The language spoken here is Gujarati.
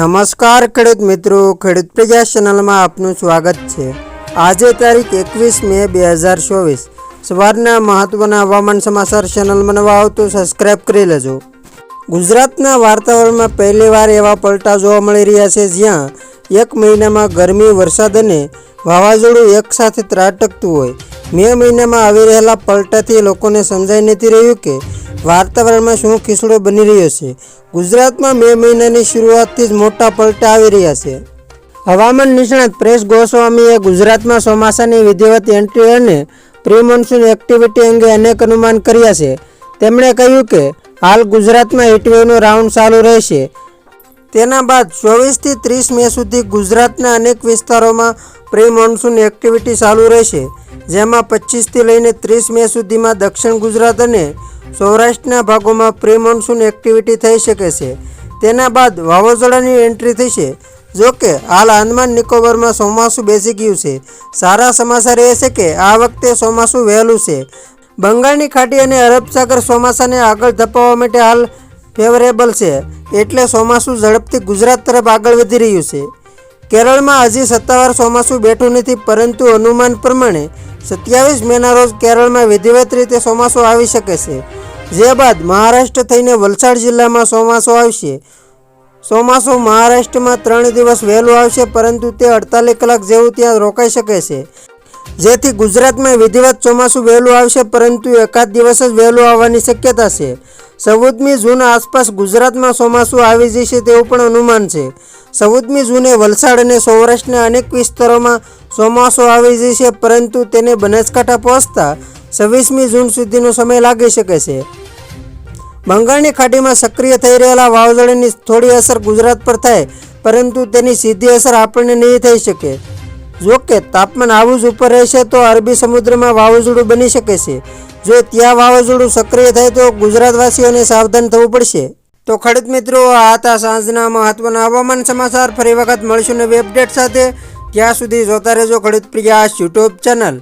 નમસ્કાર, ખેડૂત મિત્રો. ખેડૂત પ્રજા ચેનલમાં આપનું સ્વાગત છે. આજે તારીખ એકવીસ મે બે હજાર ચોવીસ. સવારના મહત્વના હવામાન સમાચાર ચેનલ નવા આવતું સબસ્ક્રાઈબ કરી લેજો. ગુજરાતના વાતાવરણમાં પહેલીવાર એવા પલટા જોવા મળી રહ્યા છે જ્યાં એક મહિનામાં ગરમી, વરસાદ અને વાવાઝોડું એકસાથે ત્રાટકતું હોય. મે મહિનામાં આવી રહેલા પલટાથી લોકોને સમજાઈ નથી રહ્યું કે વાતાવરણમાં શું ખીસડો બની રહ્યો છે? ગુજરાતમાં મે મહિનાની શરૂઆતથી જ મોટા પલટા આવી રહ્યા છે. હવામાન નિષ્ણાત પ્રેસ ગોસ્વામીએ ગુજરાતમાં ચોમાસાની વિધિવત એન્ટ્રી અને પ્રી મોન્સૂન એક્ટિવિટી અંગે અનેક અનુમાન કર્યા છે. તેમણે કહ્યું કે, હાલ ગુજરાતમાં હીટવેવનો રાઉન્ડ ચાલુ રહેશે. તેના બાદ ચોવીસથી ત્રીસ મે સુધી ગુજરાતના અનેક વિસ્તારોમાં પ્રી મોન્સૂન એક્ટિવિટી ચાલુ રહેશે, જેમાં પચીસથી લઈને ત્રીસ મે સુધીમાં દક્ષિણ ગુજરાત અને સૌરાષ્ટ્રના ભાગોમાં પ્રી મોન્સૂન એક્ટિવિટી થઈ શકે છે. તેના બાદ વાવાઝોડાની એન્ટ્રી થશે. જોકે, હાલ આંદમાન નિકોબારમાં ચોમાસું બેસી ગયું છે. સારા સમાચાર એ છે કે, આ વખતે ચોમાસું વહેલું છે. બંગાળની ખાડી અને અરબ સાગર ચોમાસાને આગળ ધપાવવા માટે હાલ ફેવરેબલ છે. એટલે ચોમાસું ઝડપથી ગુજરાત તરફ આગળ વધી રહ્યું છે. કેરળમાં હજી સત્તાવાર ચોમાસું બેઠું નથી, પરંતુ અનુમાન પ્રમાણે સત્યાવીસ મેના રોજ કેરળમાં વિધિવત રીતે ચોમાસું આવી શકે છે. જે બાદ મહારાષ્ટ્ર થઈને વલસાડ જિલ્લામાં ચોમાસું આવશે. ચોમાસું મહારાષ્ટ્રમાં ત્રણ દિવસ વહેલું આવશે, પરંતુ તે અડતાલીસ કલાક જેવું ત્યાં રોકાઈ શકે છે. જેથી ગુજરાતમાં વિધિવત ચોમાસું વહેલું આવશે, પરંતુ એકાદ દિવસ જ વહેલું આવવાની શક્યતા છે. ચૌદમી જૂન આસપાસ ગુજરાતમાં ચોમાસું આવી જશે તેવું પણ અનુમાન છે. ચૌદમી જૂને વલસાડ અને સૌરાષ્ટ્રના અનેક વિસ્તારોમાં ચોમાસું આવી જશે, પરંતુ તેને બનાસકાંઠા પહોંચતા છવ્વીસમી જૂન સુધીનો સમય લાગી શકે છે. બંગાળની ખાડીમાં સક્રિય થઈ રહેલા વાવાઝોડાની થોડી અસર ગુજરાત પર થાય, પરંતુ તેની સીધી અસર આપણને નહીં થઈ શકે. જો કે તાપમાન આવું જ ઉપર રહેશે તો અરબી સમુદ્રમાં વાવાઝોડું બની શકે છે. જો ત્યાં વાવાઝોડું સક્રિય થાય તો ગુજરાતવાસીઓને સાવધાન થવું પડશે. તો ખડિત મિત્રો, આ હતા સાંજના મહત્વના હવામાન સમાચાર. ફરી વખત મળશું નવી અપડેટ સાથે. ત્યાં સુધી જોતા રહેજો ખેડૂત પ્રિયાસ યુટ્યુબ ચેનલ.